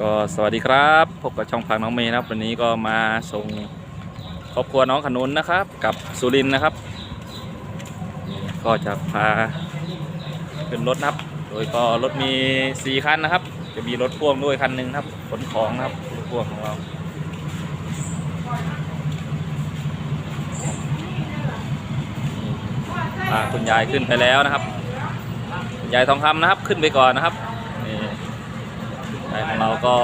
ก็สวัสดีครับพบกับช่องพังน้องเมย์นะครับ วันนี้ก็มาส่งครอบครัวน้องขนุนนะครับ กับสุรินนะครับ ก็จะพาขึ้นรถนะครับ โดยก็รถมี4คันนะครับ จะมีรถพ่วงด้วยคันหนึ่งครับขนของนะครับรถพ่วงของเราพาคุณยายขึ้นไปแล้วนะครับยายทองคำนะครับขึ้นไปก่อนนะครับ ของเราก็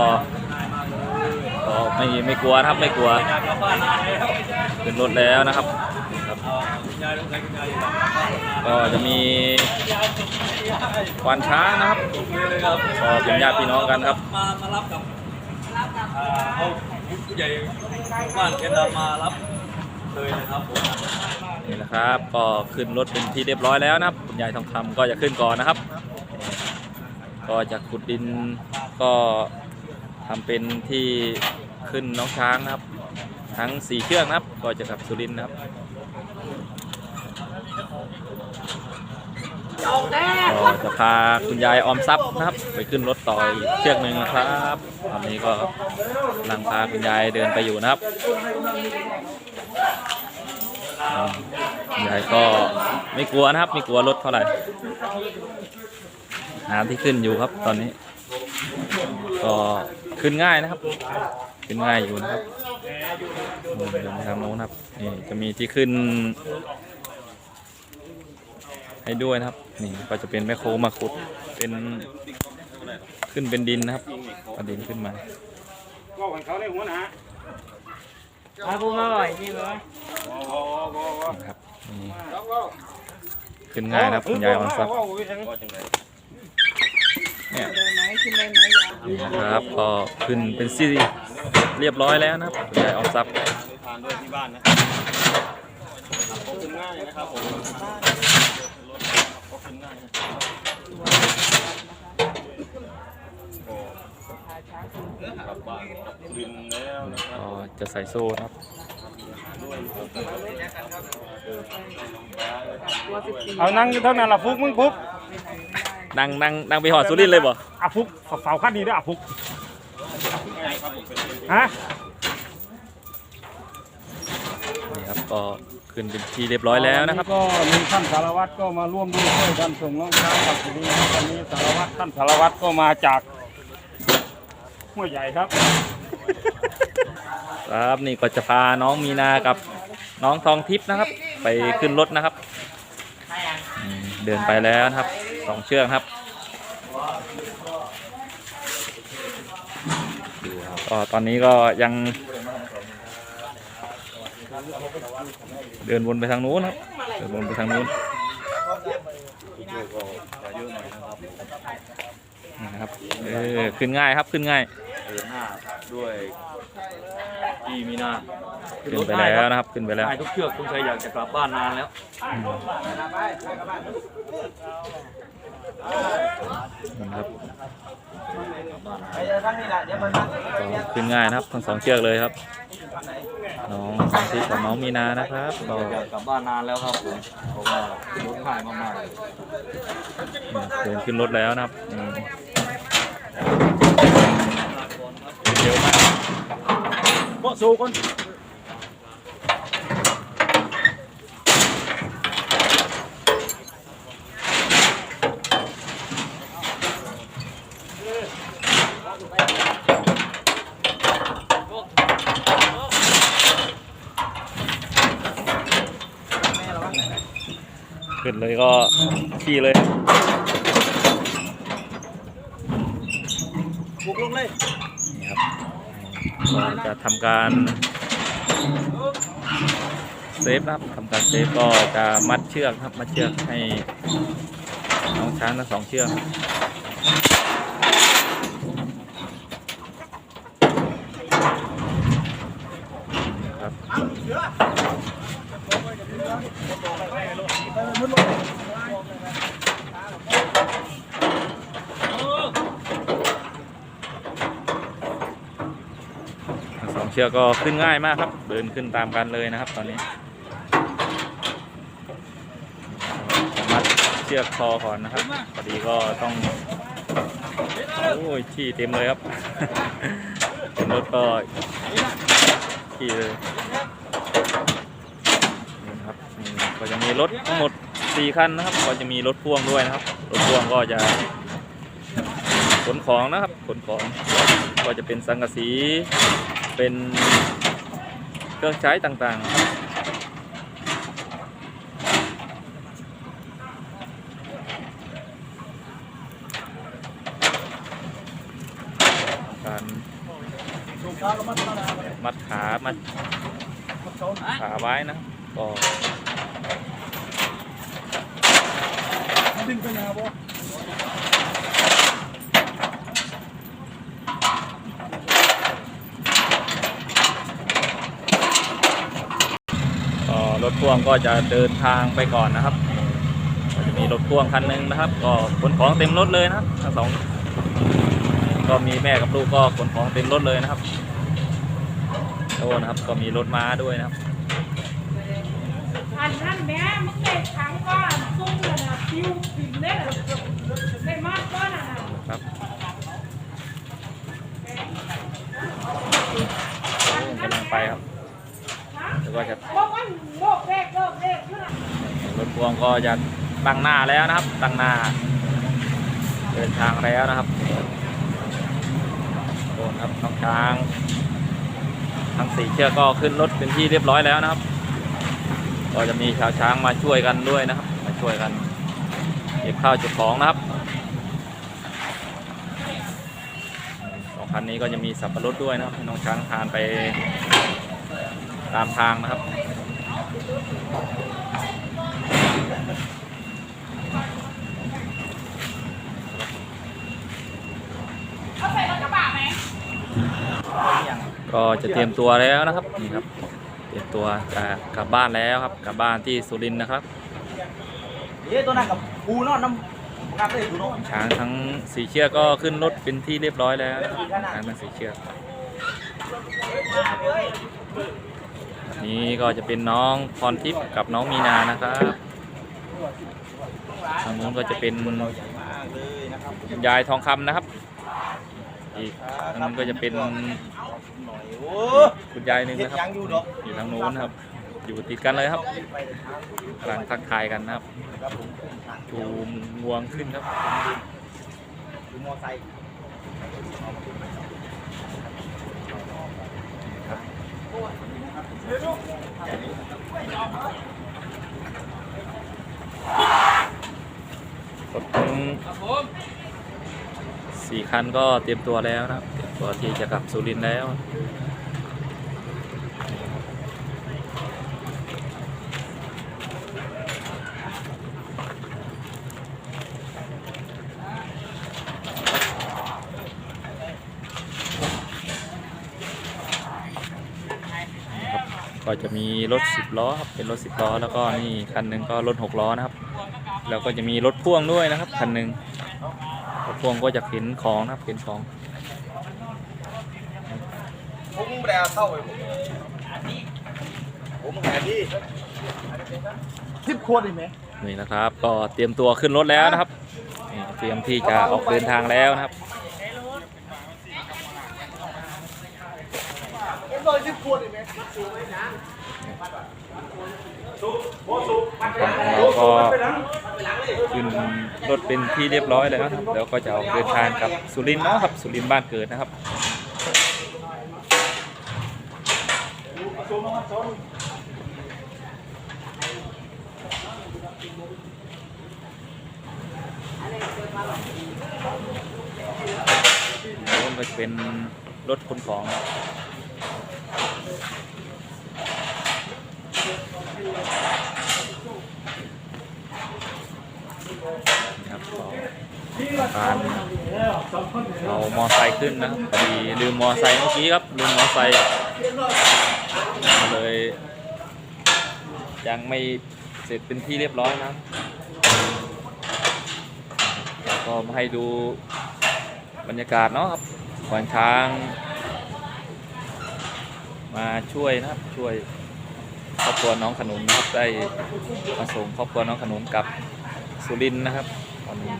ก็ไม่ไม่กลัวนะครับไม่กลัวขึ้นรถแล้วนะครับครับ ก็จะมีควานช้างนะครับก็เป็นญาติพี่น้องกันครับมามารับกับอ่าเขาผู้ใหญ่บ้านเคนดามารับเลยนะครับผมนี่นะครับ ก็ขึ้นรถเป็นที่เรียบร้อยแล้วนะครับคุณยายทองคำก็จะขึ้นก่อนนะครับ ก็จะขุดดินก็ทำเป็นที่ขึ้นน้องช้างนะครับ ทั้งสี่เชือกนะครับ ก็จะกลับสุรินทร์นะครับก็จะพาคุณยายออมทรัพย์นะครับ ไปขึ้นรถต่ออีกเชือกหนึ่งนะครับตอนนี้ก็กำลังพาคุณยายเดินไปอยู่นะครับยายก็ไม่กลัวนะครับ ไม่กลัวรถเท่าไหร่ หาที่ขึ้นอยู่ครับตอนนี้ ก็ขึ้นง่ายนะครับ ขึ้นง่ายอยู่นะครับอืมเดินไปทางโน้นครับนี่จะมีที่ขึ้น ให้ด้วยนะครับ นี่ก็จะเป็นแม่โคมาขุดเป็นขึ้นเป็นดินนะครับเอาดินขึ้นมาก็ของเขาในหัวหนามาพูดมาบ่อยนี่เลยนะครับนี่ขึ้นง่ายนะครับคุณยายออนซับ เนี่ยได้ไหมขึ้นได้ไหมยายนี่นะครับก็ขึ้นเป็นซี่เรียบร้อยแล้วนะครับคุณยายออนซับทานด้วยที่บ้านนะขอบคุณง่ายนะครับผมขอบคุณง่ายกลับบ้านกลับสุรินทร์แล้วนะครับก็จะใส่โซ่นะครับตัวสิบสี่เอานั่งอยู่เท่านั้นละฟุกมึงฟุก นั่งนั่งนั่งไปหอดสุรินทร์เลยบ่อะฟุกเฝ้าขั้นนี้ด้วยอะฟุกฮะนี่ครับก็ขึ้นเป็นที่เรียบร้อยแล้วนะครับ ก็มีท่านสารวัตรก็มาร่วมด้วยช่วยกันส่งน้องช้างกับทีนี้วันนี้สารวัตรท่านสารวัตรก็มาจากห้วยใหญ่ครับ ครับนี่ก็จะพาน้องมีนากับน้องทองทิพย์นะครับ ไปขึ้นรถนะครับอืมเดินไปแล้วนะครับ สองเชือกครับก็ตอนนี้ก็ยัง เดินวนไปทางนู้นครับเดินวนไปทางนู้นนี่นะครับเออขึ้นง่ายครับขึ้นง่ายเดินหน้าด้วยพี่มีนาขึ้นไปแล้วนะครับขึ้นไปแล้วได้ทุกเชือกคุณชัยอยากจะกลับบ้านนานแล้ว นะครับก็ขึ้นง่ายนะครับทั้งสองเชือกเลยครับ น้องทิพย์กับน้องมีนานะครับก็อยากกลับบ้านนานแล้วครับผมเพราะว่ารถง่ายมากๆเลยเดินขึ้นรถแล้วนะครับอืมเร็วมากโบสู้คน เลยก็ขี่เลยบุกลงเลยนี่ครับก็จะทำการเซฟนะครับทำการเซฟก็จะมัดเชือกครับมัดเชือกให้น้องช้างทั้งสองเชือกครับ ทั้งสอง เชือกก็ขึ้นง่ายมากครับ เดินขึ้นตามกันเลยนะครับ ตอนนี้มัดเชือกคอก่อนนะครับพอดีก็ต้องโอ้ยขี้เต็มเลยครับเต็มรถก็ขี้เลยนี่นะครับนี่ก็จะมีรถทั้งหมดสี่คันนะครับ ก็จะมีรถพ่วงด้วยนะครับ รถพ่วงก็จะขนของนะครับขนของก็จะเป็นสังกะสี เป็นเครื่องใช้ต่างๆการมัดขามัดขาไว้นะก็ก็ รถพ่วงก็จะเดินทางไปก่อนนะครับก็จะมีรถพ่วงคันหนึ่งนะครับ ก็ขนของเต็มรถเลยนะครับทั้งสองก็มีแม่กับลูกก็ขนของเต็มรถเลยนะครับโอ้นะครับก็มีรถม้าด้วยนะครับอันนั้นแม่มึงเด็กขังก้อนซุ้มเลยนะคิวปิ่นเลยนะได้มากก้อนอะนะครับโอ้กำลังไปครับแล้วก็จะ บอกว่าโลกเลขโลกเลขเท่าไหร่ รถพ วงก็จะตั้งหน้าแล้วนะครับ ตั้งหน้า เดินทางแล้วนะครับโอ้นครับน้องช้าง ทั้งสี่เชือกก็ขึ้นรถเป็นที่เรียบร้อยแล้วนะครับ ก็จะมีชาวช้างมาช่วยกันด้วยนะครับ มาช่วยกันเก็บข้าวเก็บของนะครับสองคันนี้ก็จะมีสับปะรดด้วยนะครับน้องช้างทานไปตามทางนะครับ ก็จะเตรียมตัวแล้วนะครับนี่ครับ เตรียมตัวจะกลับบ้านแล้วครับ กลับบ้านที่สุรินทร์นะครับเอ๊ะตัวนั้นกับปูนอนน้ำกัดเลยปูนอนช้างทั้งสีเชือกก็ขึ้นรถเป็นที่เรียบร้อยแล้วนะครับช้างทั้งสีเชือกนี่ก็จะเป็นน้องพรทิพย์กับน้องมีนานะครับทางนู้นก็จะเป็นคุณยายทองคำนะครับ อีกทางนู้นก็จะเป็นโอ้คุณยายหนึ่งเฮ็ดนะครับยังอยู่ดอกอยู่ทางนู้นนะครับ อยู่ติดกันเลยครับกำลังทักทายกันนะครับครับผมชูงวงขึ้นครับดูมอไซค์ รถทั้ง สี่คันก็เตรียมตัวแล้วนะครับเตรียมตัวที่จะกลับสุรินทร์แล้วก็จะมีรถสิบล้อครับเป็นรถสิบล้อ แล้วก็นี่คันหนึ่งก็รถหกล้อนะครับ แล้วก็จะมีรถพ่วงด้วยนะครับ คันหนึ่ง พ่วงก็จะเข็นของนะครับเข็นของผมไม่ได้เอาเข้าไปผมผมหาที่สิบขวดได้ไหมนี่นะครับ ก็เตรียมตัวขึ้นรถแล้วนะครับนี่เตรียมที่จะออกเดินทางแล้วนะครับเอ็มร้อยสิบขวดได้ไหม เราก็ขึ้นรถเป็นที่เรียบร้อยแล้วนะครับแล้วก็จะออกเดินทางกับสุรินทร์นะครับสุรินทร์บ้านเกิดนะครับนู้นก็จะเป็นรถขนของนะครับ ก็การเอามอไซค์ขึ้นนะครับพอดีลืมมอไซค์เมื่อกี้ครับลืมมอไซค์เลยยังไม่เสร็จเป็นที่เรียบร้อยนะแล้วก็มาให้ดูบรรยากาศเนาะครับควานช้าง มาช่วยนะครับช่วยครอบครัวน้องขนุนนะครับได้มาส่งครอบครัวน้องขนุนกับสุรินนะครับตอนนี้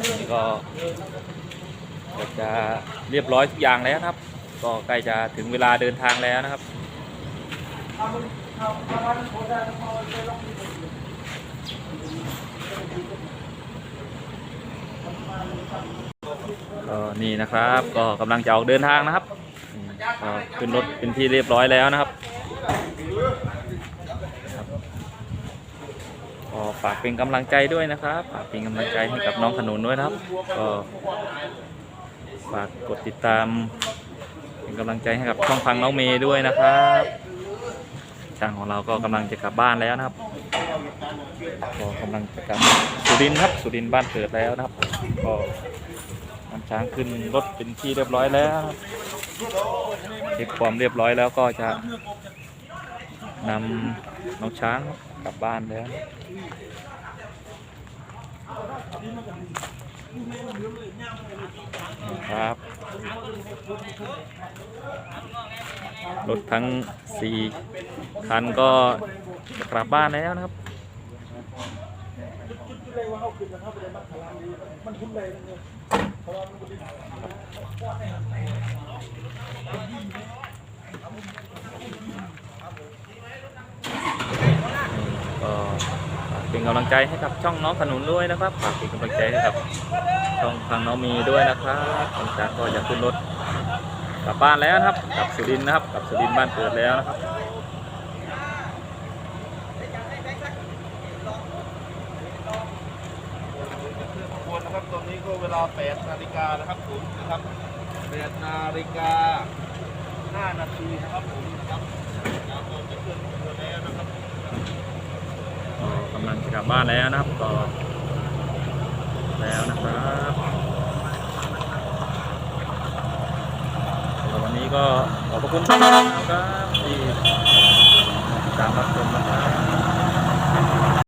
นี่ก็จะเรียบร้อยทุกอย่างแล้วนะครับ ก็ใกล้จะถึงเวลาเดินทางแล้วนะครับก็นี่นะครับก็กำลังจะออกเดินทางนะครับก็ขึ้นรถเป็นที่เรียบร้อยแล้วนะครับ ก็ฝากเป็นกำลังใจด้วยนะครับฝากเป็นกำลังใจให้กับน้องขนุนด้วยนะครับ ก็ฝากกดติดตาม เป็นกำลังใจให้กับช่องฟังน้องเมย์ด้วยนะครับช่างของเราก็กำลังจะกลับบ้านแล้วนะครับก็กำลังจะกลับสุรินทร์ครับสุรินทร์บ้านเกิดแล้วนะครับ ก็นำช้างขึ้นรถเป็นที่เรียบร้อยแล้วนะครับเช็คความเรียบร้อยแล้วก็จะนำน้องช้าง กลับบ้านแล้วครับ รถทั้ง4คันก็กลับบ้านแล้วนะครับก็ฝา กเป็นกำลังใจให้กับช่องน้องขนุนด้วยนะครับฝากเป็นกำลังใจให้กับช่องทางน้องมีด้วยนะครับหลังจากก็จะขึ้นรถกลับบ้านแล้วนะครับกลับสุรินนะครับกลับสุรินบ้านเกิดแล้วนะครับขบวนนะครับตอนนี้ก็เวลา8นาฬิกานะครับผมนะครับ8นาฬิกา5นาทีนะครับผมนะครับแล้วก็จะเคลื่อนขบวนแล้วนะครับ ก็กำลังจะกลับบ้านแล้วนะครับก็แล้วนะครับวันนี้ก็ขอบพระคุณทุกท่านครับที่ติดตามรับชมนะครับ